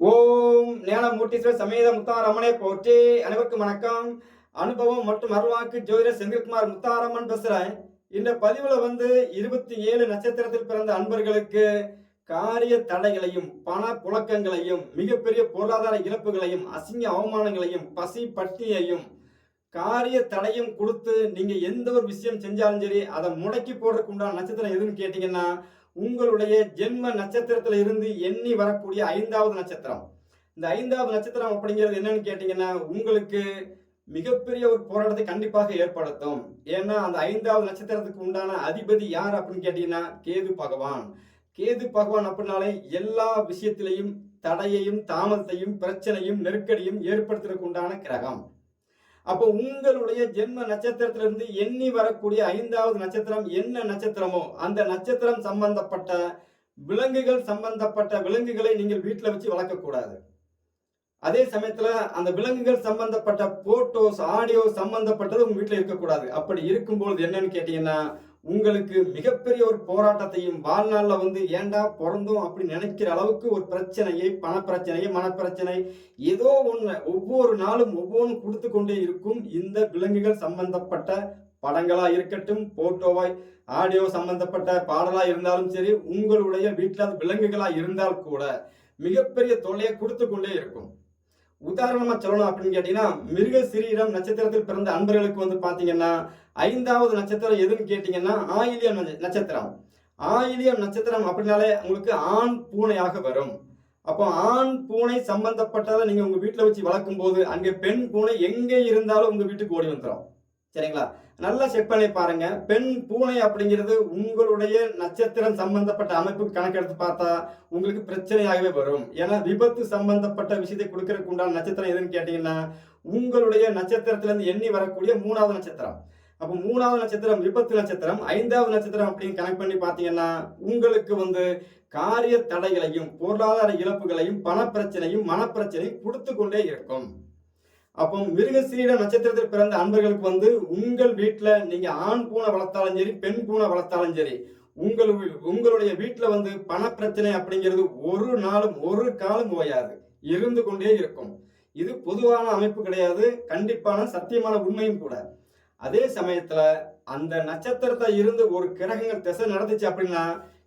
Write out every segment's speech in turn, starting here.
ஓம் ஞானமூர்த்தீஸ்வரர் சமேத முத்தாரம்மனை போற்றி. அனைவருக்கும் வணக்கம். அனுபவம் மற்றும் அருள்வாக்கு ஜோதிடர் செந்தில்குமார் முத்தாரம்மன் பேசுறேன். இந்த பதிவுல வந்து இருபத்தி ஏழு நட்சத்திரத்தில் பிறந்த அன்பர்களுக்கு காரிய தடைகளையும் பண புழக்கங்களையும் மிகப்பெரிய பொருளாதார இழப்புகளையும் அசிங்க அவமானங்களையும் பசி பட்டினியையும் காரிய தடையும் கொடுத்து நீங்க எந்த ஒரு விஷயம் செஞ்சாலும் சரி அதை முடக்கி போடுறதுக்கு உண்டான நட்சத்திரம் எதுன்னு கேட்டீங்கன்னா உங்களுடைய ஜென்ம நட்சத்திரத்துல இருந்து எண்ணி வரக்கூடிய ஐந்தாவது நட்சத்திரம். இந்த ஐந்தாவது நட்சத்திரம் அப்படிங்கிறது என்னன்னு கேட்டீங்கன்னா உங்களுக்கு மிகப்பெரிய ஒரு போராட்டத்தை கண்டிப்பாக ஏற்படுத்தும். ஏன்னா அந்த ஐந்தாவது நட்சத்திரத்துக்கு உண்டான அதிபதி யார் அப்படின்னு கேட்டீங்கன்னா கேது பகவான். கேது பகவான் அப்படின்னாலே எல்லா விஷயத்திலையும் தடையையும் தாமதத்தையும் பிரச்சனையும் நெருக்கடியும் ஏற்படுத்துறதுக்கு உண்டான கிரகம். அப்போ உங்களுடைய ஜென்ம நட்சத்திரத்திலிருந்து எண்ணி வரக்கூடிய ஐந்தாவது நட்சத்திரம் என்ன நட்சத்திரமோ அந்த நட்சத்திரம் சம்பந்தப்பட்ட விலங்குகள் சம்பந்தப்பட்ட விலங்குகளை நீங்கள் வீட்டில் வச்சு வளர்க்கக்கூடாது. அதே சமயத்துல அந்த விலங்குகள் சம்பந்தப்பட்ட போட்டோஸ் ஆடியோ சம்பந்தப்பட்டது உங்க வீட்டில் இருக்கக்கூடாது. அப்படி இருக்கும்பொழுது என்னன்னு கேட்டீங்கன்னா உங்களுக்கு மிகப்பெரிய ஒரு போராட்டத்தையும் வாழ்நாளில் வந்து ஏண்டா பிறந்தோம் அப்படி நினைக்கிற அளவுக்கு ஒரு பிரச்சனையை பணப்பிரச்சனையை மனப்பிரச்சனை ஏதோ ஒன்று ஒவ்வொரு நாளும் ஒவ்வொன்றும் கொடுத்து கொண்டே இருக்கும் இந்த விலங்குகள் சம்பந்தப்பட்ட படங்களாக இருக்கட்டும் போட்டோவாய் ஆடியோ சம்பந்தப்பட்ட பாடலாக இருந்தாலும் சரி உங்களுடைய வீட்டில் விலங்குகளாக இருந்தால் கூட மிகப்பெரிய தொல்லையை கொடுத்து கொண்டே இருக்கும். உதாரணமா சொல்லணும் அப்படின்னு கேட்டீங்கன்னா மிருக சிறீரம் நட்சத்திரத்தில் பிறந்த அன்பர்களுக்கு வந்து பாத்தீங்கன்னா ஐந்தாவது நட்சத்திரம் எதுன்னு கேட்டீங்கன்னா ஆயிலியம் நட்ச- நட்சத்திரம். ஆயிலியம் நட்சத்திரம் அப்படின்னாலே உங்களுக்கு ஆண் பூனையாக வரும். அப்போ ஆண் பூனை சம்பந்தப்பட்டதை நீங்க உங்க வீட்டில் வச்சு வளர்க்கும் போது அங்கே பெண் பூனை எங்கே இருந்தாலும் உங்க வீட்டுக்கு ஓடி வந்துடும் சரிங்களா? நல்லா செக் பண்ணி பாருங்க. பெண் பூனை அப்படிங்கிறது உங்களுடைய நட்சத்திரம் சம்பந்தப்பட்ட அமைப்புக்கு கணக்கெடுத்து பார்த்தா உங்களுக்கு பிரச்சனையாகவே வரும். ஏன்னா விபத்து சம்பந்தப்பட்ட விஷயத்தை கொடுக்கறதுக்கு உண்டான நட்சத்திரம் எதுன்னு கேட்டீங்கன்னா உங்களுடைய நட்சத்திரத்திலிருந்து எண்ணி வரக்கூடிய மூணாவது நட்சத்திரம். அப்போ மூணாவது நட்சத்திரம் விபத்து நட்சத்திரம் ஐந்தாவது நட்சத்திரம் அப்படின்னு கணக்கு பண்ணி பார்த்தீங்கன்னா உங்களுக்கு வந்து காரிய தடைகளையும் பொருளாதார இழப்புகளையும் பணப்பிரச்சனையும் மனப்பிரச்சனையும் கொடுத்து கொண்டே இருக்கும். அப்போ மிருகசீட நட்சத்திரத்தில் பிறந்த அன்பர்களுக்கு வந்து உங்கள் வீட்டில் நீங்கள் ஆண் பூனை வளர்த்தாலும் சரி பெண் பூனை வளர்த்தாலும் சரி உங்கள் உங்களுடைய வீட்டில் வந்து பணப்பிரச்சனை அப்படிங்கிறது ஒரு நாளும் ஒரு காலம் ஓயாது. இருந்து கொண்டே இருக்கும். இது பொதுவான அமைப்பு கிடையாது. கண்டிப்பான சத்தியமான உண்மையும் கூட. அதே சமயத்தில் அந்த நட்சத்திரத்தை இருந்து ஒரு கிரகங்கள் திசை நடந்துச்சு அப்படின்னா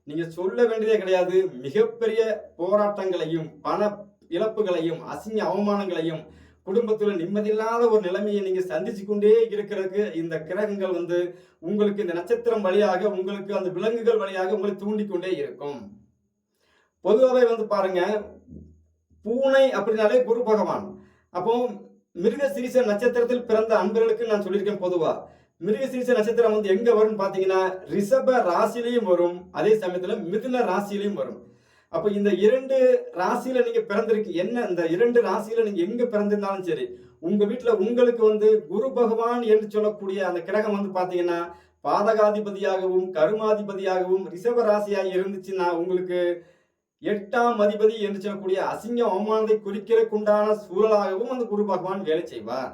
நீங்கள் சொல்ல வேண்டியதே கிடையாது. மிகப்பெரிய போராட்டங்களையும் பண இழப்புகளையும் அசிங்க அவமானங்களையும் குடும்பத்தில் நிம்மதியில்லாத ஒரு நிலைமையை நீங்கள் சந்திச்சு கொண்டே இருக்கிறதுக்கு இந்த கிரகங்கள் வந்து உங்களுக்கு இந்த நட்சத்திரம் வழியாக உங்களுக்கு அந்த விலங்குகள் வழியாக உங்களை தூண்டிக்கொண்டே இருக்கும். பொதுவாகவே வந்து பாருங்க பூனை அப்படின்னாலே குரு பகவான். அப்போ மிருக சிரிச நட்சத்திரத்தில் பிறந்த அன்பர்களுக்கு நான் சொல்லியிருக்கேன் பொதுவா. மிருக சிரிச நட்சத்திரம் வந்து எங்க வரும்னு பாத்தீங்கன்னா ரிஷப ராசிலையும் வரும் அதே சமயத்துல மிதுன ராசியிலையும் வரும். அப்போ இந்த இரண்டு ராசியில நீங்க பிறந்திருக்கு என்ன இந்த இரண்டு ராசியில நீங்க எங்க பிறந்திருந்தாலும் சரி உங்க வீட்டுல உங்களுக்கு வந்து குரு பகவான் என்று சொல்லக்கூடிய அந்த கிரகம் வந்து பாத்தீங்கன்னா பாதகாதிபதியாகவும் கருமாதிபதியாகவும் ரிஷப ராசியாக இருந்துச்சுன்னா உங்களுக்கு எட்டாம் அதிபதி என்று சொல்லக்கூடிய அசிங்க அவமானத்தை குறிக்கிறதுக்குண்டான சூழலாகவும் அந்த குரு பகவான் வேலை செய்வார்.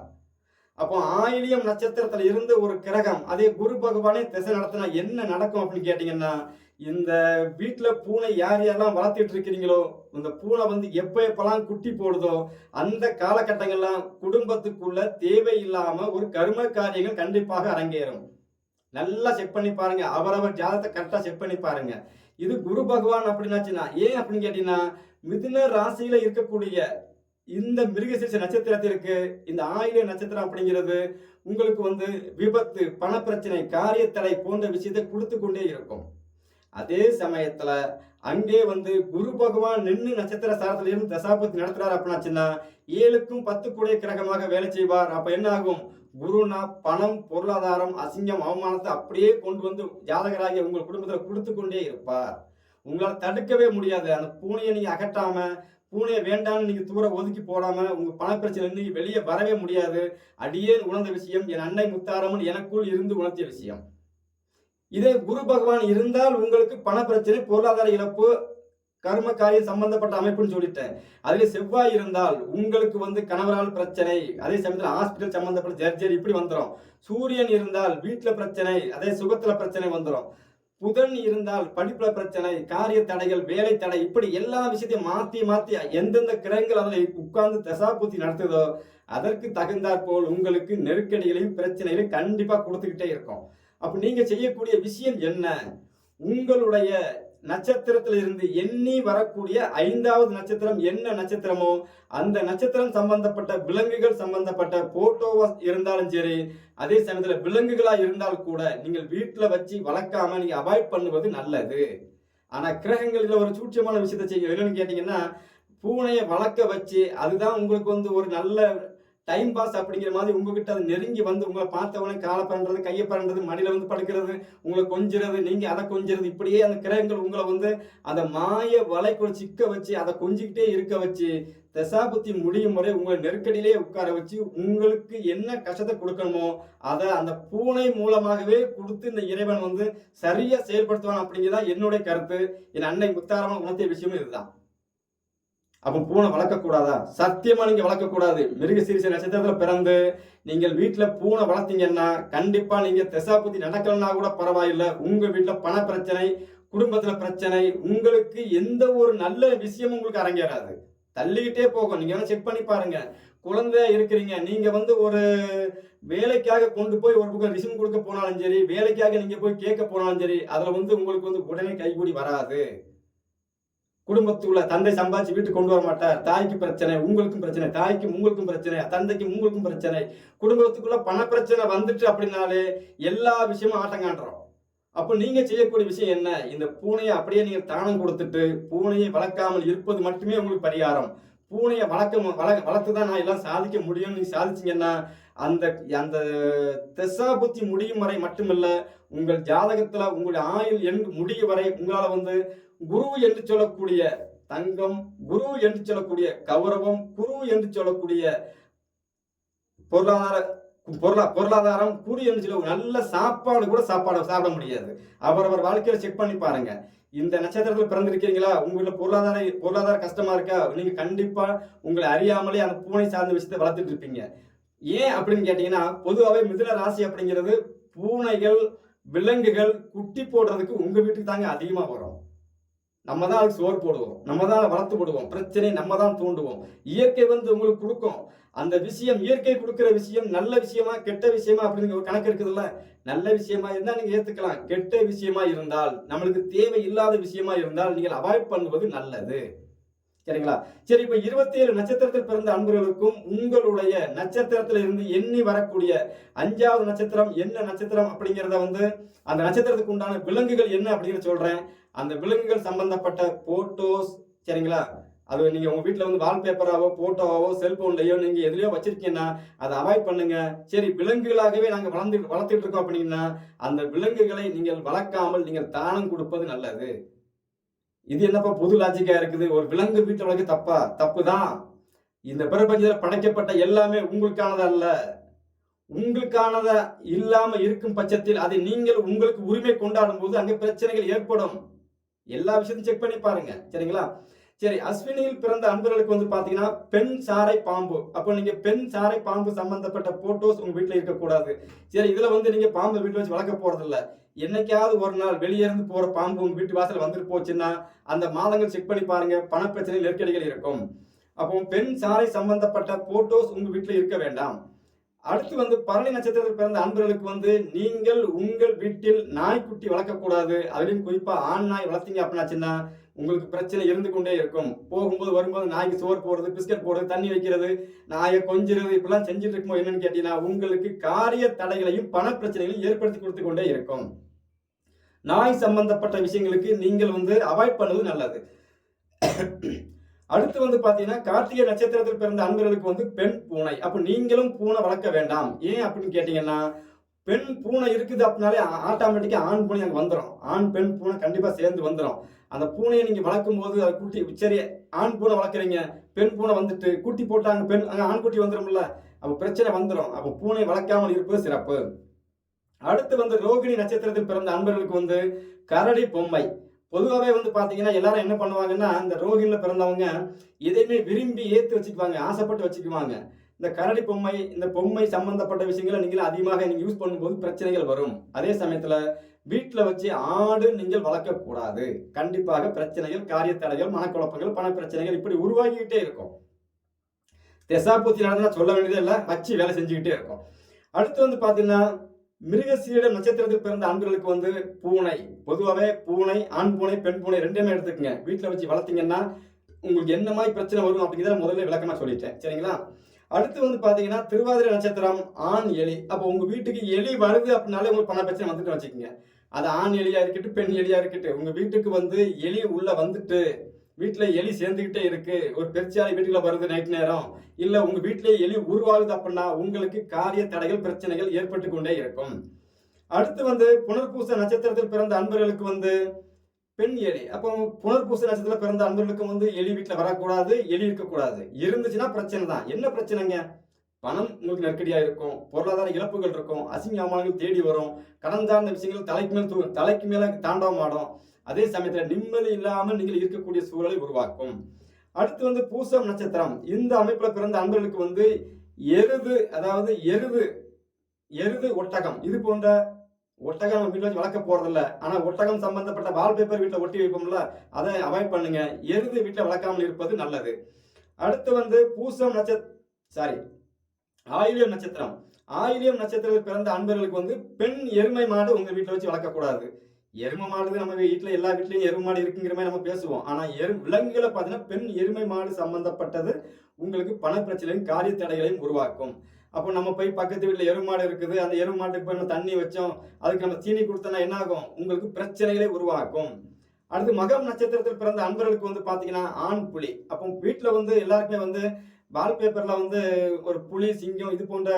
அப்போ ஆயிலியம் நட்சத்திரத்துல இருந்து ஒரு கிரகம் அதே குரு பகவானே திசை நடத்தினா என்ன நடக்கும் அப்படின்னு கேட்டீங்கன்னா இந்த வீட்டில் பூனை யார் யாரெல்லாம் வளர்த்துட்டு இருக்கிறீங்களோ இந்த பூனை வந்து எப்போ எப்பெல்லாம் குட்டி போடுதோ அந்த காலகட்டங்கள்லாம் குடும்பத்துக்குள்ள தேவையில்லாமல் ஒரு கரும காரியங்கள் கண்டிப்பாக அரங்கேறும். நல்லா செக் பண்ணி பாருங்க. அவரவர் ஜாதகத்தை கரெக்டாக செக் பண்ணி பாருங்க. இது குரு பகவான் அப்படின்னாச்சுன்னா ஏன் அப்படின்னு கேட்டீங்கன்னா மிதுன ராசியில இருக்கக்கூடிய இந்த மிருகசீச நட்சத்திரத்திற்கு இந்த ஆயில நட்சத்திரம் அப்படிங்கிறது உங்களுக்கு வந்து விபத்து பணப்பிரச்சனை காரியத்தடை போன்ற விஷயத்தை கொடுத்து கொண்டே இருக்கும். அதே சமயத்துல அங்கே வந்து குரு பகவான் நின்று நட்சத்திர சாரத்துல இருந்து தசாபத்தி நடத்துறாரு அப்படின்னாச்சுன்னா ஏழுக்கும் பத்து கூடிய கிரகமாக வேலை செய்வார். அப்ப என்ன ஆகும்? குருனா பணம் பொருளாதாரம் அசிங்கம் அவமானத்தை அப்படியே கொண்டு வந்து ஜாதகராகி உங்கள் குடும்பத்துல கொடுத்து கொண்டே இருப்பார். உங்களால் தடுக்கவே முடியாது. அந்த பூனையை நீங்க அகற்றாம பூனையை வேண்டாம்னு நீங்க தூர ஒதுக்கி போடாம உங்க பணப்பிரச்சனை நீங்க வெளியே வரவே முடியாது. அடியே உணர்ந்த விஷயம் என் அன்னை முத்தாரம்மன் எனக்குள் இருந்து உணர்த்திய விஷயம். இதே குரு பகவான் இருந்தால் உங்களுக்கு பணப்பிரச்சனை பொருளாதார இழப்பு கர்ம காரியம் சம்பந்தப்பட்ட அமைப்புன்னு சொல்லிட்டேன். அதுல செவ்வாய் இருந்தால் உங்களுக்கு வந்து கணவரால் பிரச்சனை அதே சமயத்தில் ஹாஸ்பிட்டல் சம்பந்தப்பட்ட ஜர்ஜரி இப்படி வந்துடும் சூரியன் இருந்தால் வீட்டுல பிரச்சனை அதே சுகத்துல பிரச்சனை வந்துடும் புதன் இருந்தால் படிப்புல பிரச்சனை காரிய தடைகள் வேலை தடை இப்படி எல்லா விஷயத்தையும் மாத்தி மாத்தி எந்தெந்த கிரகங்கள் அதில் உட்கார்ந்து தசாபூர்த்தி நடத்துதோ அதற்கு தகுந்தாற் போல் உங்களுக்கு நெருக்கடிகளையும் பிரச்சனைகளையும் கண்டிப்பா கொடுத்துக்கிட்டே இருக்கும். அப்போ நீங்கள் செய்யக்கூடிய விஷயம் என்ன? உங்களுடைய நட்சத்திரத்தில் இருந்து எண்ணி வரக்கூடிய ஐந்தாவது நட்சத்திரம் என்ன நட்சத்திரமோ அந்த நட்சத்திரம் சம்பந்தப்பட்ட விலங்குகள் சம்பந்தப்பட்ட போட்டோவா இருந்தாலும் சரி அதே சமயத்தில் விலங்குகளா இருந்தால் கூட நீங்கள் வீட்டில் வச்சு வளர்க்காம நீங்க அவாய்ட் பண்ணுவது நல்லது. ஆனா கிரகங்களில் ஒரு சூட்சமான விஷயத்தை செய்யணும் என்னன்னு கேட்டீங்கன்னா பூனையை வளர்க்க வச்சு அதுதான் உங்களுக்கு வந்து ஒரு நல்ல டைம் பாஸ் அப்படிங்கிற மாதிரி உங்ககிட்ட அது நெருங்கி வந்து உங்களை பார்த்தவனே காலை பண்றது கையை பண்றது மடியில் வந்து படுக்கிறது உங்களை கொஞ்சிறது நீங்கள் அதை கொஞ்சிறது இப்படியே அந்த கிரகங்கள் உங்களை வந்து அதை மாய வலைக்குள்ள சிக்க வச்சு அதை கொஞ்சிக்கிட்டே இருக்க வச்சு தசாபுத்தி முடியும் வரை உங்களை நெருக்கடியிலே உட்கார வச்சு உங்களுக்கு என்ன கஷ்டத்தை கொடுக்கணுமோ அதை அந்த பூனை மூலமாகவே கொடுத்து இந்த இறைவன் வந்து சரியாக செயல்படுத்துவான் அப்படிங்கிறதான் என்னுடைய கருத்து. என் அன்னை முத்தாரமான உணர்த்திய விஷயமும் இதுதான். அப்போ பூனை வளர்க்கக்கூடாதா? சத்தியமா நீங்க வளர்க்கக்கூடாது. மிருக சீரிச நட்சத்திரத்தில் பிறந்து நீங்கள் வீட்டில் பூனை வளர்த்தீங்கன்னா கண்டிப்பா நீங்க திசாபுத்தி நடக்கலன்னா கூட பரவாயில்ல. உங்க வீட்டில் பண பிரச்சனை குடும்பத்துல பிரச்சனை உங்களுக்கு எந்த ஒரு நல்ல விஷயமும் உங்களுக்கு அரங்கேறாது. தள்ளிக்கிட்டே போகும். நீங்க வேணா செக் பண்ணி பாருங்க. குழந்தை இருக்கிறீங்க. நீங்க வந்து ஒரு வேலைக்காக கொண்டு போய் ஒரு பக்கம் ரிசிம் கொடுக்க போனாலும் சரி வேலைக்காக நீங்க போய் கேட்க போனாலும் சரி அதுல வந்து உங்களுக்கு வந்து உடனே கைகூடி வராது. குடும்பத்துக்குள்ள தந்தை சம்பாதிச்சு வீட்டுக்கு கொண்டு வர மாட்டார். தாய்க்கு பிரச்சனை உங்களுக்கும் பிரச்சனை தாய்க்கும் உங்களுக்கும் பிரச்சனை தந்தைக்கும் உங்களுக்கும் பிரச்சனை. குடும்பத்துக்குள்ள பண பிரச்சனை வந்துட்டு அப்படின்னாலே எல்லா விஷயமும் ஆட்டங்காண்டுறோம் அப்போ நீங்க செய்யக்கூடிய விஷயம் என்ன? இந்த பூனையை அப்படியே நீங்க தானம் கொடுத்துட்டு பூனையை வளர்க்காமல் இருப்பது மட்டுமே உங்களுக்கு பரிகாரம். பூனையை வளர்க்க வள வளர்த்து தான் நான் எல்லாம் சாதிக்க முடியும்னு நீங்கள் சாதிச்சிங்கன்னா அந்த அந்த திசா புத்தி முடியும் வரை மட்டுமல்ல உங்கள் ஜாதகத்தில் உங்களுடைய ஆயுள் எண் முடியும் வரை உங்களால் வந்து குரு என்று சொல்லக்கூடிய தங்கம் குரு என்று சொல்லக்கூடிய கௌரவம் குரு என்று சொல்லக்கூடிய பொருளாதார பொருளா பொருளாதாரம் குரு என்று சொல்ல நல்ல சாப்பாடு கூட சாப்பாடு சாப்பிட முடியாது. அவரவர் வாழ்க்கையில செக் பண்ணி பாருங்க. இந்த நட்சத்திரத்தில் பிறந்திருக்கீங்களா? உங்களோட பொருளாதார பொருளாதார கஷ்டமா இருக்கா? நீங்க கண்டிப்பா உங்களை அறியாமலே அந்த பூனை சார்ந்த விஷயத்தை வளர்த்துட்டு இருப்பீங்க. ஏன் அப்படின்னு கேட்டீங்கன்னா பொதுவாகவே மிதுன ராசி அப்படிங்கிறது பூனைகள் விலங்குகள் குட்டி போடுறதுக்கு உங்க வீட்டுக்கு தாங்க அதிகமா வரும். நம்ம தான் அதுக்கு சோறு போடுவோம். நம்ம தான் வளர்த்து போடுவோம். பிரச்சனை நம்ம தான் தூண்டுவோம். இயற்கை வந்து உங்களுக்கு கொடுக்கும். அந்த விஷயம் இயற்கை கொடுக்குற விஷயம் நல்ல விஷயமா கெட்ட விஷயமா அப்படிங்கிற ஒரு கணக்கு இருக்குதுல்ல? நல்ல விஷயமா இருந்தால் நீங்கள் ஏற்றுக்கலாம் கெட்ட விஷயமா இருந்தால் நம்மளுக்கு தேவை இல்லாத விஷயமா இருந்தால் நீங்கள் அவாய்ட் பண்ணுவது நல்லது. சரிங்களா? சரி இப்போ இருபத்தி ஏழு நட்சத்திரத்தில் பிறந்த அன்பர்களுக்கும் உங்களுடைய நட்சத்திரத்தில் இருந்து எண்ணி வரக்கூடிய அஞ்சாவது நட்சத்திரம் என்ன நட்சத்திரம் அப்படிங்கிறத வந்து அந்த நட்சத்திரத்துக்கு உண்டான விலங்குகள் என்ன அப்படின்னு சொல்றேன். அந்த விலங்குகள் சம்பந்தப்பட்ட போட்டோஸ் சரிங்களா? அது நீங்கள் உங்கள் வீட்டில் வந்து வால்பேப்பராகவோ ஃபோட்டோவாவோ செல்ஃபோன்லையோ நீங்கள் எதுலையோ வச்சுருக்கீங்கன்னா அதை அவாய்ட் பண்ணுங்கள் சரி விலங்குகளாகவே நாங்கள் வளர்ந்து வளர்த்துட்டு இருக்கோம் அப்படின்னா அந்த விலங்குகளை நீங்கள் வளர்க்காமல் நீங்கள் தானம் கொடுப்பது நல்லது. இது என்னப்பா புது லாஜிக்காக இருக்குது? ஒரு விலங்கு வீட்டில் வளர்க்க தப்பா? தப்பு தான் இந்த பிரபஞ்சத்தில் படைக்கப்பட்ட எல்லாமே உங்களுக்கானது அல்ல. உங்களுக்கானத இல்லாம இருக்கும் பட்சத்தில் அதை நீங்கள் உங்களுக்கு உரிமை கொண்டாடும் போது அங்கே பிரச்சனைகள் ஏற்படும். எல்லா விஷயத்தையும் செக் பண்ணி பாருங்க. சரிங்களா? சரி அஸ்வினியில் பிறந்த அன்பர்களுக்கு வந்து பாத்தீங்கன்னா பெண் சாரை பாம்பு. அப்போ நீங்க பெண் சாரை பாம்பு சம்பந்தப்பட்ட போட்டோஸ் உங்க வீட்டுல இருக்கக்கூடாது. சரி இதுல வந்து நீங்க பாம்பு வீட்டுல வச்சு வளர்க்க போறது இல்ல என்னைக்காவது ஒரு நாள் வெளியே இருந்து போற பாம்பு உங்க வீட்டு வாசல் வந்துட்டு போச்சுன்னா அந்த மாதங்கள் செக் பண்ணி பாருங்க. பணப்பிரச்சனை நெருக்கடிகள் இருக்கும். அப்போ பெண் சாரை சம்பந்தப்பட்ட போட்டோஸ் உங்க வீட்டுல இருக்க வேண்டாம். அடுத்து வந்து பரணி நட்சத்திரத்தில் பிறந்த அன்பர்களுக்கு வந்து நீங்கள் உங்கள் வீட்டில் நாய்க்குட்டி வளர்க்கக்கூடாது. அதுலேயும் குறிப்பாக ஆண் நாய் வளர்த்தீங்க அப்படின்னாச்சுன்னா உங்களுக்கு பிரச்சனை இருந்து கொண்டே இருக்கும். போகும்போது வரும்போது நாய்க்கு சோறு போடுறது பிஸ்கட் போடுறது தண்ணி வைக்கிறது நாயை கொஞ்சிறது இப்படிலாம் செஞ்சுட்டு இருக்கும்போது என்னன்னு கேட்டீங்கன்னா உங்களுக்கு காரிய தடைகளையும் பண பிரச்சனைகளையும் ஏற்படுத்தி கொடுத்து கொண்டே இருக்கும். நாய் சம்பந்தப்பட்ட விஷயங்களுக்கு நீங்கள் வந்து அவாய்ட் பண்ணுவது நல்லது. அடுத்து வந்து பாத்தீங்கன்னா கார்த்திகை நட்சத்திரத்தில் பிறந்த அன்பர்களுக்கு வந்து பெண் பூனை. அப்ப நீங்களும் பூனை வளர்க்க வேண்டாம். ஏன் அப்படின்னு கேட்டீங்கன்னா பெண் பூனை இருக்குது அப்படின்னாலே ஆட்டோமேட்டிக்கா ஆண் பூனை அங்கே வந்துடும் ஆண் பெண் பூனை கண்டிப்பா சேர்ந்து வந்துடும் அந்த பூனையை நீங்கள் வளர்க்கும் போது அதை குட்டி சரி ஆண் பூனை வளர்க்குறீங்க பெண் பூனை வந்துட்டு குட்டி போட்டாங்க பெண் அங்கே ஆண் குட்டி வந்துடும்ல அப்போ பிரச்சனை வந்துடும் அப்போ பூனை வளர்க்காமல் இருப்பது சிறப்பு. அடுத்து வந்து ரோகிணி நட்சத்திரத்தில் பிறந்த அன்பர்களுக்கு வந்து கரடி பொம்மை. பொதுவாகவே வந்து பார்த்தீங்கன்னா எல்லாரும் என்ன பண்ணுவாங்கன்னா இந்த ரோகிணியில் பிறந்தவங்க எதையுமே விரும்பி ஏற்று வச்சுக்குவாங்க ஆசைப்பட்டு வச்சுக்குவாங்க. இந்த கரடி பொம்மை இந்த பொம்மை சம்பந்தப்பட்ட விஷயங்களை நீங்கள் அதிகமாக நீங்கள் யூஸ் பண்ணும்போது பிரச்சனைகள் வரும். அதே சமயத்தில் வீட்டில் வச்சு ஆடு நீங்கள் வளர்க்கக்கூடாது கண்டிப்பாக பிரச்சனைகள் காரியத்தடைகள் மனக்குழப்பங்கள் பண பிரச்சனைகள் இப்படி உருவாகிக்கிட்டே இருக்கும். தெசாபூத்தி நடந்தா சொல்ல வேண்டியதே இல்லை வச்சு வேலை செஞ்சுக்கிட்டே இருக்கும். அடுத்து வந்து பார்த்தீங்கன்னா மிருகசீட நட்சத்திரத்தில் பிறந்த ஆண்களுக்கு வந்து பூனை. பொதுவாகவே பூனை ஆண் பூனை பெண் பூனை ரெண்டுமே எடுத்துக்கங்க. வீட்டில் வச்சு வளர்த்தீங்கன்னா உங்களுக்கு என்ன மாதிரி பிரச்சனை வரும் அப்படிங்கிறத முதல்ல விளக்கமாக சொல்லிட்டேன். சரிங்களா? அடுத்து வந்து பார்த்தீங்கன்னா திருவாதிரை நட்சத்திரம் ஆண் எலி. அப்போ உங்கள் வீட்டுக்கு எலி வருது அப்படின்னாலே உங்களுக்கு பண பிரச்சனை வந்துட்டு வச்சுக்கோங்க. அது ஆண் எலியா இருக்கட்டும் பெண் எலியா இருக்கட்டும். உங்க வீட்டுக்கு வந்து எலி உள்ள வந்துட்டு வீட்டுல எலி சேர்ந்துகிட்டே இருக்கு. ஒரு பெருச்சாலை வீட்டுக்குள்ள வருது நைட் நேரம். இல்ல உங்க வீட்டிலேயே எலி உருவாகுது அப்படின்னா உங்களுக்கு காரிய தடைகள் பிரச்சனைகள் ஏற்பட்டு கொண்டே இருக்கும். அடுத்து வந்து புனர்பூச நட்சத்திரத்தில் பிறந்த அன்பர்களுக்கு வந்து பெண் எலி. அப்போ புனர்பூச நட்சத்திரத்தில் பிறந்த அன்பர்களுக்கும் வந்து எலி வீட்டில் வரக்கூடாது எலி இருக்கக்கூடாது. இருந்துச்சுன்னா பிரச்சனை தான். என்ன பிரச்சனைங்க? பணம் உங்களுக்கு நெருக்கடியாக இருக்கும் பொருளாதார இழப்புகள் இருக்கும் அசிங்க அவமானங்கள் தேடி வரும் கடன் சார்ந்த விஷயங்கள் தலைக்கு மேல் தூ தலைக்கு மேலே தாண்டவம் ஆடும். அதே சமயத்தில் நிம்மதி இல்லாமல் நீங்கள் இருக்கக்கூடிய சூழலை உருவாக்கும். அடுத்து வந்து பூசம் நட்சத்திரம். இந்த அமைப்பில் பிறந்த அன்பர்களுக்கு வந்து எருது அதாவது எருது எருது ஒட்டகம். இது போன்ற ஒட்டகம் நம்ம வீட்டில் வச்சு வளர்க்க போறதில்ல. ஆனால் ஒட்டகம் சம்பந்தப்பட்ட வால்பேப்பர் வீட்டில் ஒட்டி வைப்போம்ல அதை அவாய்ட் பண்ணுங்க. எருது வீட்டில் வளர்க்காமல் இருப்பது நல்லது. அடுத்து வந்து பூசம் நட்சத்திரம் சாரி ஆயிலியம் நட்சத்திரம். ஆயிலியம் நட்சத்திரத்தில் பிறந்த அன்பர்களுக்கு வந்து பெண் எருமை மாடு உங்க வீட்டில் வச்சு வளர்க்கக்கூடாது. எருமை மாடு நம்ம வீட்டில் எல்லா வீட்லேயும் எருமை மாடு இருக்குங்கிற மாதிரி நம்ம பேசுவோம். ஆனால் எரு விலங்குகளை பார்த்தீங்கன்னா பெண் எருமை மாடு சம்பந்தப்பட்டது உங்களுக்கு பண பிரச்சனையும் காரிய தடைகளையும் உருவாக்கும். அப்போ நம்ம போய் பக்கத்து வீட்டில் எருமை மாடு இருக்குது. அந்த எருமை மாட்டுக்கு போய் நம்ம தண்ணி வச்சோம். அதுக்கு நம்ம சீனி கொடுத்தோன்னா என்ன ஆகும் உங்களுக்கு பிரச்சனைகளை உருவாக்கும். அடுத்து மகம் நட்சத்திரத்தில் பிறந்த அன்பர்களுக்கு வந்து பார்த்தீங்கன்னா ஆண் புலி. அப்போ வீட்டில் வந்து எல்லாருக்குமே வந்து வால்பேப்பரில் வந்து ஒரு புலி சிங்கம் இது போன்ற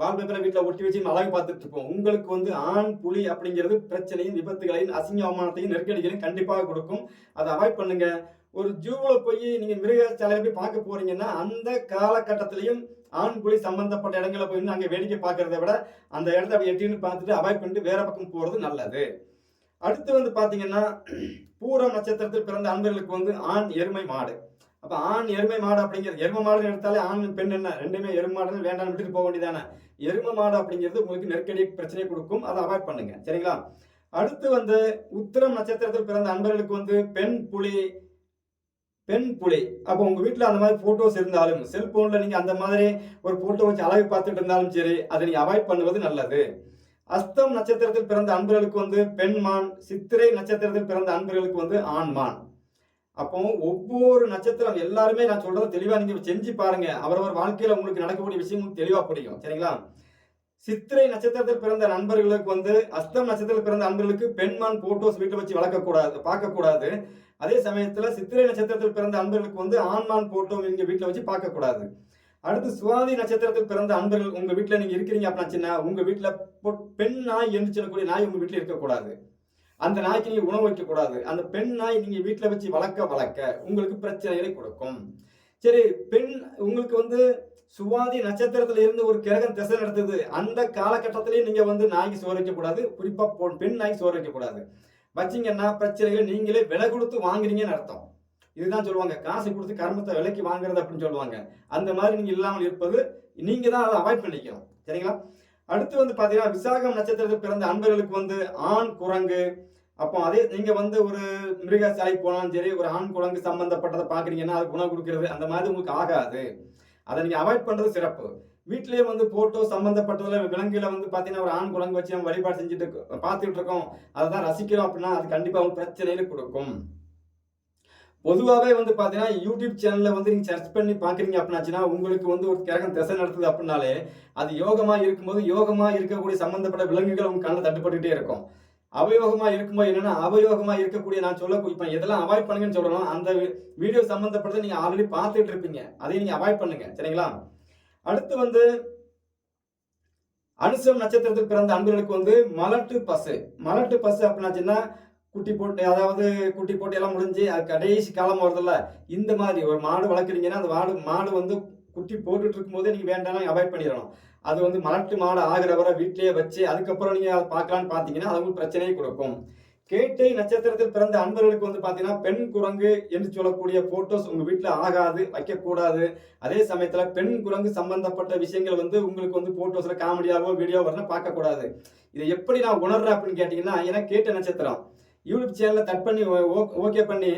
வால்பேப்பரை வீட்டில் ஒட்டி வச்சு அழகு பார்த்துட்டு இருப்போம். உங்களுக்கு வந்து ஆண் புலி அப்படிங்கிறது பிரச்சனையும் விபத்துகளையும் அசிங்க அவமானத்தையும் நெருக்கடிகளையும் கண்டிப்பாக கொடுக்கும். அதை அவாய்ட் பண்ணுங்க. ஒரு ஜூவில் போய் நீங்க மிருகசாலையில போய் பார்க்க போறீங்கன்னா அந்த காலகட்டத்திலையும் ஆண் புலி சம்பந்தப்பட்ட இடங்களை போய் அங்கே வேடிக்கை பார்க்கறத விட அந்த இடத்த அப்படி எட்டின்னு பார்த்துட்டு அவாய்ட் பண்ணிட்டு வேற பக்கம் போறது நல்லது. அடுத்து வந்து பார்த்தீங்கன்னா பூரம் நட்சத்திரத்தில் பிறந்த அன்பர்களுக்கு வந்து ஆண் எருமை மாடு. அப்போ ஆண் எருமை மாடு அப்படிங்கிறது எருமை மாடு எடுத்தாலே ஆண் பெண் என்ன? ரெண்டுமே எருமை மாடு வேண்டாம்னு விட்டுட்டு போக வேண்டியதானே? எருமை மாடு அப்படிங்கிறது உங்களுக்கு நெருக்கடி பிரச்சனை கொடுக்கும். அதை அவாய்ட் பண்ணுங்க. சரிங்களா? அடுத்து வந்து உத்திரம் நட்சத்திரத்தில் பிறந்த அன்பர்களுக்கு வந்து பெண் புலி பெண் புலி. அப்போ உங்க வீட்டில் அந்த மாதிரி போட்டோஸ் இருந்தாலும் செல்போன்ல நீங்க அந்த மாதிரி ஒரு போட்டோ வச்சு அழகு பார்த்துட்டு இருந்தாலும் சரி அதை நீங்க அவாய்ட் பண்ணுவது நல்லது. அஸ்தம் நட்சத்திரத்தில் பிறந்த அன்பர்களுக்கு வந்து பெண் மான் சித்திரை நட்சத்திரத்தில் பிறந்த அன்பர்களுக்கு வந்து ஆண் மான். அப்போ ஒவ்வொரு நட்சத்திரம் எல்லாருமே நான் சொல்றது தெளிவா நீங்க செஞ்சு பாருங்க. அவரவர் வாழ்க்கையில உங்களுக்கு நடக்கக்கூடிய விஷயம் உங்களுக்கு தெளிவா புரியும். சரிங்களா? சித்திரை நட்சத்திரத்தில் பிறந்த நண்பர்களுக்கு வந்து அஸ்தம் நட்சத்திரத்தில் பிறந்த அன்பர்களுக்கு பெண்மான் போட்டோஸ் வீட்டில் வச்சு வளர்க்கக்கூடாது பார்க்கக்கூடாது. அதே சமயத்துல சித்திரை நட்சத்திரத்தில் பிறந்த அன்பர்களுக்கு வந்து ஆண்மான் போட்டோ நீங்க வீட்டில் வச்சு பார்க்கக்கூடாது. அடுத்து சுவாதி நட்சத்திரத்தில் பிறந்த அன்பர்கள் உங்க வீட்டில் நீங்க இருக்கிறீங்க அப்படின்னா உங்க வீட்டில் பெண் நாய் என்று சொல்லக்கூடிய நாய் உங்க வீட்டில் இருக்கக்கூடாது. அந்த நாய்க்கு நீங்க உணவு வைக்க கூடாது. அந்த பெண் நாய் நீங்க வீட்டில் வச்சு வளர்க்க வளர்க்க உங்களுக்கு பிரச்சனைகளை கொடுக்கும். சரி பெண் உங்களுக்கு வந்து சுவாதி நட்சத்திரத்துல இருந்து ஒரு கிரகம் திசை நடத்துது. அந்த காலகட்டத்திலேயே நீங்க வந்து நாய்க்கு சோறு வைக்க கூடாது. குறிப்பா பெண் நாய்க்கு சோறு வைக்க கூடாது. வச்சீங்கன்னா பிரச்சனைகள் நீங்களே விலை கொடுத்து வாங்குறீங்கன்னு அர்த்தம். இதுதான் சொல்லுவாங்க. காசு கொடுத்து கர்மத்தை விலைக்கு வாங்குறது அப்படின்னு சொல்லுவாங்க. அந்த மாதிரி நீங்க இல்லாமல் இருப்பது நீங்க தான் அதை அவாய்ட் பண்ணிக்கணும். சரிங்களா? அடுத்து வந்து பாத்தீங்கன்னா விசாகம் நட்சத்திரத்தில் பிறந்த அன்பர்களுக்கு வந்து ஆண் குரங்கு அப்போ அதே நீங்க வந்து ஒரு மிருக சாலை போனாலும் சரி ஒரு ஆண் குழந்தை சம்பந்தப்பட்டதை பாக்குறீங்கன்னா அதுக்கு உணவு கொடுக்கறது அந்த மாதிரி உங்களுக்கு ஆகாது. அதை நீங்க அவாய்ட் பண்றது சிறப்பு. வீட்டிலேயே வந்து போட்டோ சம்பந்தப்பட்டதுல விலங்குல வந்து பாத்தீங்கன்னா ஒரு ஆண் குழந்தை வச்சு நம்ம வழிபாடு செஞ்சுட்டு பார்த்துட்டு இருக்கோம். அதை தான் ரசிக்கிறோம் அப்படின்னா அது கண்டிப்பா உங்களுக்கு பிரச்சனையில கொடுக்கும். பொதுவாகவே வந்து பார்த்தீங்கன்னா யூடியூப் சேனலில் வந்து நீங்கள் சர்ச் பண்ணி பார்க்குறீங்க அப்படின்னாச்சுன்னா உங்களுக்கு வந்து ஒரு கிரகம் திசை நடத்துது அப்படின்னாலே அது யோகமாக இருக்கும்போது யோகமாக இருக்கக்கூடிய சம்மந்தப்பட்ட விலங்குகள் உங்கள் கண்ணில் தட்டுப்பட்டுகிட்டே இருக்கும். அவயோகமாக இருக்கும்போது என்னன்னா அவயோகமாக இருக்கக்கூடிய நான் சொல்ல இப்போ எதெல்லாம் அவாய்ட் பண்ணுங்கன்னு சொல்லணும் அந்த வீடியோ சம்மந்தப்பட்டதை நீங்கள் ஆல்ரெடி பார்த்துட்டு இருப்பீங்க. அதை நீங்கள் அவாய்ட் பண்ணுங்க. சரிங்களா? அடுத்து வந்து அனுசம் நட்சத்திரத்தில் பிறந்த அன்பர்களுக்கு வந்து மலட்டு பசு. மலட்டு பசு அப்படின்னாச்சுன்னா குட்டி போட்டு அதாவது குட்டி போட்டு எல்லாம் முடிஞ்சு அது கடைசி காலம் வருதுல்ல இந்த மாதிரி ஒரு மாடு வளர்க்குறீங்கன்னா அந்த மாடு மாடு வந்து குட்டி போட்டுட்டு இருக்கும்போதே நீங்கள் வேண்டாம் அவாய்ட் பண்ணிடணும். அது வந்து மலட்டு மாடு ஆகிற வரை வீட்டிலேயே வச்சு அதுக்கப்புறம் நீங்கள் அதை பார்க்கலான்னு பார்த்தீங்கன்னா அது உங்களுக்கு பிரச்சனையை கொடுக்கும். கேட்டை நட்சத்திரத்தில் பிறந்த அன்பர்களுக்கு வந்து பார்த்தீங்கன்னா பெண் குரங்கு என்று சொல்லக்கூடிய போட்டோஸ் உங்கள் வீட்டில் ஆகாது வைக்கக்கூடாது. அதே சமயத்தில் பெண் குரங்கு சம்பந்தப்பட்ட விஷயங்கள் வந்து உங்களுக்கு வந்து ஃபோட்டோஸில் காமெடியாகவோ வீடியோ வரணும் பார்க்கக்கூடாது. இதை எப்படி நான் உணர்றேன் அப்படின்னு கேட்டிங்கன்னா ஏன்னா கேட்ட நட்சத்திரம். யூடியூப் சேனலில் தட் பண்ணி ஓகே பண்ணி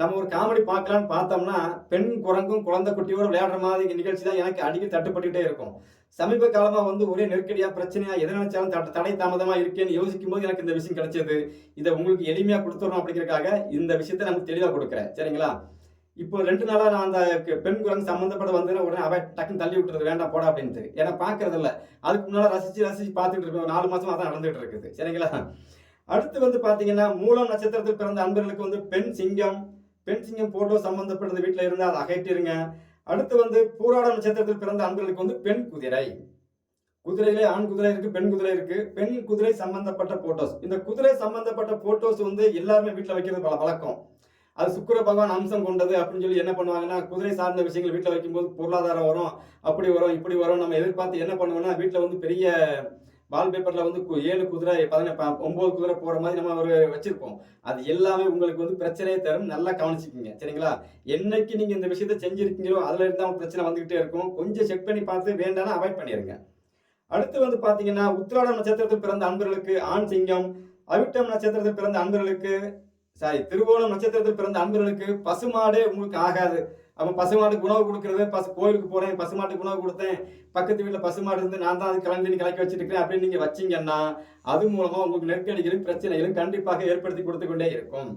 நம்ம ஒரு காமெடி பார்க்கலான்னு பார்த்தோம்னா பெண் குரங்கும் குழந்தை குட்டியோட விளையாடுற மாதிரி நிகழ்ச்சி தான் எனக்கு அடிக்கடி தட்டுப்பட்டுக்கிட்டே இருக்கும். சமீப காலமா வந்து ஒரே நெருக்கடியா பிரச்சனையா எதை நினைச்சாலும் தட- தடை தாமதமா இருக்கேன்னு யோசிக்கும் போது எனக்கு இந்த விஷயம் கிடைச்சது. இதை உங்களுக்கு எளிமையா கொடுத்துடணும் அப்படிங்கறதுக்காக இந்த விஷயத்த நமக்கு தெளிவா கொடுக்குறேன். சரிங்களா? இப்போ ரெண்டு நாளா நான் அந்த பெண் குரங்கு சம்மந்தப்பட்ட வந்து உடனே அவ டக்குன்னு தள்ளி விட்டுறது வேண்டாம் போடா அப்படின்ட்டு ஏன்னா பாக்குறது இல்ல அதுக்கு முன்னால ரசிச்சு ரசிச்சு பார்த்துட்டு இருக்கோம் நாலு மாசமா தான் நடந்துட்டு இருக்குது. சரிங்களா? அடுத்து வந்து பாத்தீங்கன்னா மூலம் நட்சத்திரத்தில் பிறந்த அன்பர்களுக்கு வந்து பெண் சிங்கம் பெண் சிங்கம் போட்டோ சம்பந்தப்பட்டது வீட்டில் இருந்தால் அதை அகற்றிருங்க. அடுத்து வந்து பூராட நட்சத்திரத்தில் பிறந்த அன்பர்களுக்கு வந்து பெண் குதிரை. குதிரையிலே ஆண் குதிரை இருக்கு பெண் குதிரை இருக்கு. பெண் குதிரை சம்பந்தப்பட்ட போட்டோஸ் இந்த குதிரை சம்பந்தப்பட்ட போட்டோஸ் வந்து எல்லாருமே வீட்டில் வைக்கிறது பல வழக்கம் அது சுக்கிர பகவான் அம்சம் கொண்டது அப்படின்னு சொல்லி என்ன பண்ணுவாங்கன்னா குதிரை சார்ந்த விஷயங்கள் வீட்டில் வைக்கும்போது பொருளாதாரம் வரும் அப்படி வரும் இப்படி வரும் நம்ம எதிர்பார்த்து என்ன பண்ணுவோம்னா வீட்டில் வந்து பெரிய வால்பேப்பர்ல வந்து கு- ஏழு குதிரை பதினெட்டு ஒன்பது குதிரை போற மாதிரி நம்ம ஒரு வச்சிருப்போம். அது எல்லாமே உங்களுக்கு வந்து பிரச்சனையை தரும். நல்லா கவனிச்சுக்கோங்க. சரிங்களா? என்னைக்கு நீங்க இந்த விஷயத்த செஞ்சிருக்கீங்களோ அதுல இருந்து தான் பிரச்சனை வந்துகிட்டே இருக்கும். கொஞ்சம் செக் பண்ணி பார்த்து வேண்டாம்னா அவாய்ட் பண்ணிடுங்க அடுத்து வந்து பாத்தீங்கன்னா உத்திராடம் நட்சத்திரத்தில் பிறந்த அன்பர்களுக்கு ஆண் சிங்கம் அவிட்டம் நட்சத்திரத்தில் பிறந்த அன்பர்களுக்கு சாரி திருவோணம் நட்சத்திரத்தில் பிறந்த அன்பர்களுக்கு பசுமாடே உங்களுக்கு ஆகாது. அப்போ பசுமாட்டுக்கு உணவு கொடுக்குறது பசு கோயிலுக்கு போகிறேன் பசுமாட்டுக்கு உணவு கொடுத்தேன் பக்கத்து வீட்டில் பசுமாடு இருந்து நான் தான் அது கலந்து கலக்கி வச்சுருக்கிறேன் அப்படின்னு நீங்கள் வச்சிங்கன்னா அது மூலமாக உங்களுக்கு நெருக்கடிகளும் பிரச்சனைகளும் கண்டிப்பாக ஏற்படுத்தி கொடுத்து கொண்டே இருக்கும்.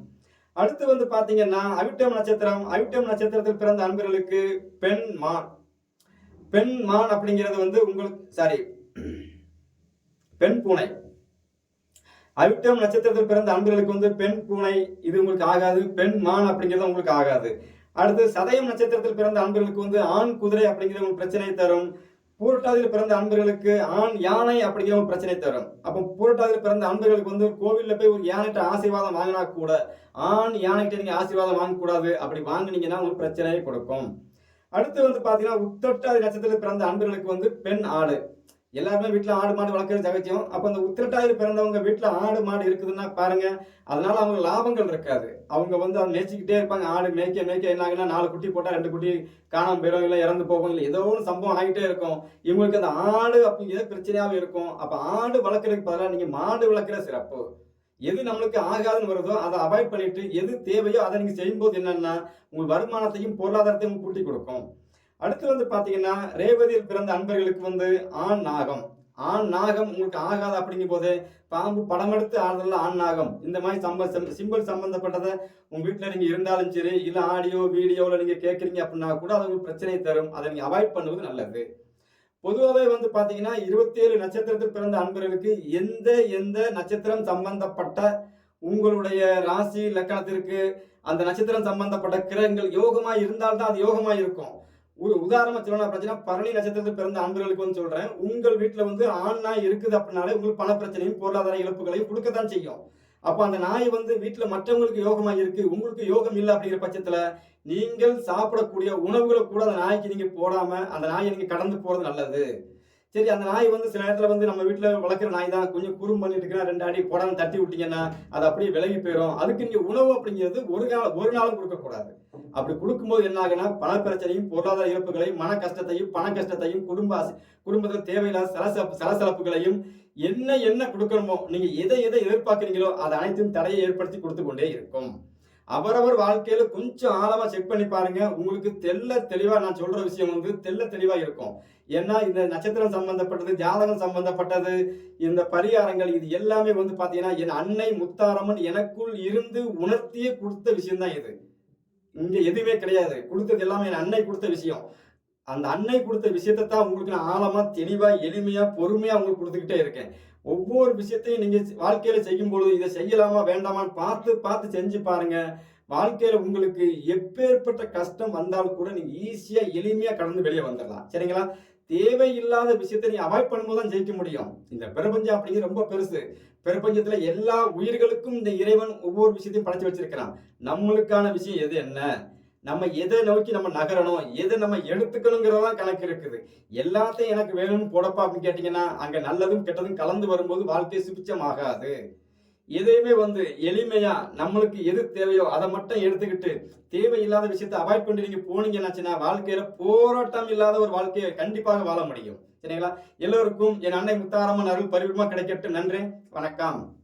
அடுத்து வந்து பார்த்தீங்கன்னா அவிட்டம் நட்சத்திரம். அவிட்டம் நட்சத்திரத்தில் பிறந்த அன்பர்களுக்கு பெண் மான். பெண் மான் அப்படிங்கிறது வந்து உங்களுக்கு சாரி பெண் பூனை. அவிட்டம் நட்சத்திரத்தில் பிறந்த அன்பர்களுக்கு வந்து பெண் பூனை இது உங்களுக்கு ஆகாது. பெண் மான் அப்படிங்கிறது உங்களுக்கு ஆகாது. அடுத்து சதயம் நட்சத்திரத்தில் பிறந்த அன்பர்களுக்கு வந்து ஆண் குதிரை அப்படிங்கிற ஒரு பிரச்சனை தரும். பூரட்டாதியில் பிறந்த அன்பர்களுக்கு ஆண் யானை அப்படிங்கிற ஒரு பிரச்சனை தரும். அப்போ பூரட்டாதியில் பிறந்த அன்பர்களுக்கு வந்து கோவிலில் போய் ஒரு யானைகிட்ட ஆசீர்வாதம் வாங்கினா கூட ஆண் யானைகிட்ட நீங்கள் ஆசீர்வாதம் வாங்கக்கூடாது அப்படி வாங்கினீங்கன்னா உங்களுக்கு பிரச்சனையை கொடுக்கும். அடுத்து வந்து பார்த்தீங்கன்னா உத்தட்டாதி நட்சத்திரத்தில் பிறந்த அன்பர்களுக்கு வந்து பெண் ஆடு. எல்லாருமே வீட்டில் ஆடு மாடு வளர்க்குறது சகஜம். அப்போ அந்த உத்திரட்டாயில் பிறந்தவங்க வீட்டில் ஆடு மாடு இருக்குதுன்னா பாருங்க அதனால அவங்க லாபங்கள் இருக்காது. அவங்க வந்து அதை மேய்ச்சிக்கிட்டே இருப்பாங்க. ஆடு மேய்க்க மேய்க்க என்ன நாலு குட்டி போட்டால் ரெண்டு குட்டி காணாமல் போயிடும் இல்லை இறந்து போகும் இல்லை ஏதோ ஒரு சம்பவம் ஆகிட்டே இருக்கும். இவங்களுக்கு அந்த ஆடு அப்படிங்கிறது பிரச்சனையாகவும் இருக்கும். அப்போ ஆடு வளர்க்குறதுக்கு பதிலாக நீங்கள் மாடு வளர்க்குற சிறப்பு. எது நம்மளுக்கு ஆகாதுன்னு வருதோ அதை அவாய்ட் பண்ணிட்டு எது தேவையோ அதை நீங்கள் செய்யும்போது என்னென்னா உங்கள் வருமானத்தையும் பொருளாதாரத்தையும் கூட்டி கொடுக்கும். அடுத்து வந்து பாத்தீங்கன்னா ரேவதியில் பிறந்த அன்பர்களுக்கு வந்து ஆண் நாகம். ஆண் நாகம் உங்களுக்கு ஆகாது அப்படிங்கும் போது பாம்பு படம் எடுத்து ஆடுறதுல ஆண் நாகம். இந்த மாதிரி சம்ப சிம்பிள் சம்பந்தப்பட்டதை உங்க வீட்டில் நீங்க இருந்தாலும் சரி இல்ல ஆடியோ வீடியோவில் நீங்க கேட்குறீங்க அப்படின்னா கூட அது உங்களுக்கு பிரச்சனையை தரும். அதை நீங்க அவாய்ட் பண்ணுவது நல்லது. பொதுவாகவே வந்து பாத்தீங்கன்னா இருபத்தேழு நட்சத்திரத்தில் பிறந்த அன்பர்களுக்கு எந்த எந்த நட்சத்திரம் சம்பந்தப்பட்ட உங்களுடைய ராசி லக்கணத்திற்கு அந்த நட்சத்திரம் சம்பந்தப்பட்ட கிரகங்கள் யோகமாக இருந்தால்தான் அது யோகமாக இருக்கும். ஒரு உதாரணமா சொல்லணும் அப்படின்னா பரணி நட்சத்திரத்தில் பிறந்த அன்பர்களுக்கு வந்து சொல்றேன். உங்கள் வீட்டுல வந்து ஆண் நாய் இருக்குது அப்படின்னாலே உங்களுக்கு பண பிரச்சனையும் பொருளாதார இழப்புகளையும் கொடுக்கத்தான் செய்யும். அப்போ அந்த நாய் வந்து வீட்டில் மற்றவங்களுக்கு யோகமாக இருக்கு உங்களுக்கு யோகம் இல்லை அப்படிங்கிற பட்சத்தில் நீங்கள் சாப்பிடக்கூடிய உணவுகளை கூட அந்த நாய்க்கு நீங்கள் போடாமல் அந்த நாயை நீங்கள் கடந்து போகிறது நல்லது. சரி அந்த நாய் வந்து சில நேரத்தில் வந்து நம்ம வீட்டில் வளர்க்குற நாய் தான். கொஞ்சம் குறும் பண்ணிட்டு இருக்குன்னா ரெண்டு அடி போடாம தட்டி விட்டீங்கன்னா அது அப்படியே விலகி போயிடும் அதுக்கு நீங்கள் உணவு அப்படிங்கிறது ஒரு நாள் ஒரு நாளும் கொடுக்கக்கூடாது. அப்படி கொடுக்கும்போது என்ன ஆகுனா பண பிரச்சனையும் பொருளாதார இழப்புகளையும் மன கஷ்டத்தையும் பண கஷ்டத்தையும் குடும்ப குடும்பத்தில் தேவையில்லாத சலசலப்பு சலசலப்புகளையும் என்ன என்ன கொடுக்கணுமோ நீங்கள் எதை எதை எதிர்பார்க்குறீங்களோ அது அனைத்தும் தடையை ஏற்படுத்தி கொடுத்து கொண்டே இருக்கும். அவரவர் வாழ்க்கையில கொஞ்சம் ஆழமா செக் பண்ணி பாருங்க. உங்களுக்கு தெள்ள தெளிவா நான் சொல்ற விஷயம் வந்து தெள்ள தெளிவா இருக்கும். ஏன்னா இந்த நட்சத்திரம் சம்பந்தப்பட்டது ஜாதகம் சம்பந்தப்பட்டது இந்த பரிகாரங்கள் இது எல்லாமே வந்து பாத்தீங்கன்னா என் அன்னை முத்தாரம்மன் எனக்குள் இருந்து உணர்த்தியே கொடுத்த விஷயம் தான் இது. இங்க எதுவுமே கிடையாது. கொடுத்தது எல்லாமே என் அன்னை கொடுத்த விஷயம். அந்த அன்னை கொடுத்த விஷயத்தை தான் உங்களுக்கு நான் ஆழமா தெளிவா எளிமையா பொறுமையா உங்களுக்கு கொடுத்துக்கிட்டே இருக்கேன். ஒவ்வொரு விஷயத்தையும் நீங்கள் வாழ்க்கையில் செய்யும் பொழுது இதை செய்யலாமா வேண்டாமான்னு பார்த்து பார்த்து செஞ்சு பாருங்க. வாழ்க்கையில் உங்களுக்கு எப்பேற்பட்ட கஷ்டம் வந்தாலும் கூட நீங்கள் ஈஸியாக எளிமையாக கடந்து வெளியே வந்துடலாம் சரிங்களா? தேவையில்லாத விஷயத்தை நீ அவாய்ட் பண்ணும்போது தான் ஜெயிக்க முடியும். இந்த பிரபஞ்சம் அப்படிங்கிறது ரொம்ப பெருசு. பிரபஞ்சத்துல எல்லா உயிர்களுக்கும் இந்த இறைவன் ஒவ்வொரு விஷயத்தையும் படைச்சு வச்சிருக்கிறான். நம்மளுக்கான விஷயம் எது என்ன? நம்ம எதை நோக்கி நம்ம நகரணும் எதை நம்ம எடுத்துக்கணுங்கிறதான் கணக்கு இருக்குது. எல்லாத்தையும் எனக்கு வேணும்னு போடப்பா அப்படின்னு கேட்டீங்கன்னா அங்க நல்லதும் கெட்டதும் கலந்து வரும்போது வாழ்க்கை சுபிச்சம் ஆகாது எதையுமே வந்து எளிமையா நம்மளுக்கு எது தேவையோ அதை மட்டும் எடுத்துக்கிட்டு தேவையில்லாத விஷயத்தை அவாய்ட் பண்ணி நீங்க போனீங்கன்னாச்சுன்னா வாழ்க்கையில போராட்டம் இல்லாத ஒரு வாழ்க்கையை கண்டிப்பாக வாழ முடியும். சரிங்களா? எல்லோருக்கும் என் அன்னை முத்தாரம்மன் அருள் பரிபூர்ணமா கிடைக்கட்டும். நன்றி. வணக்கம்.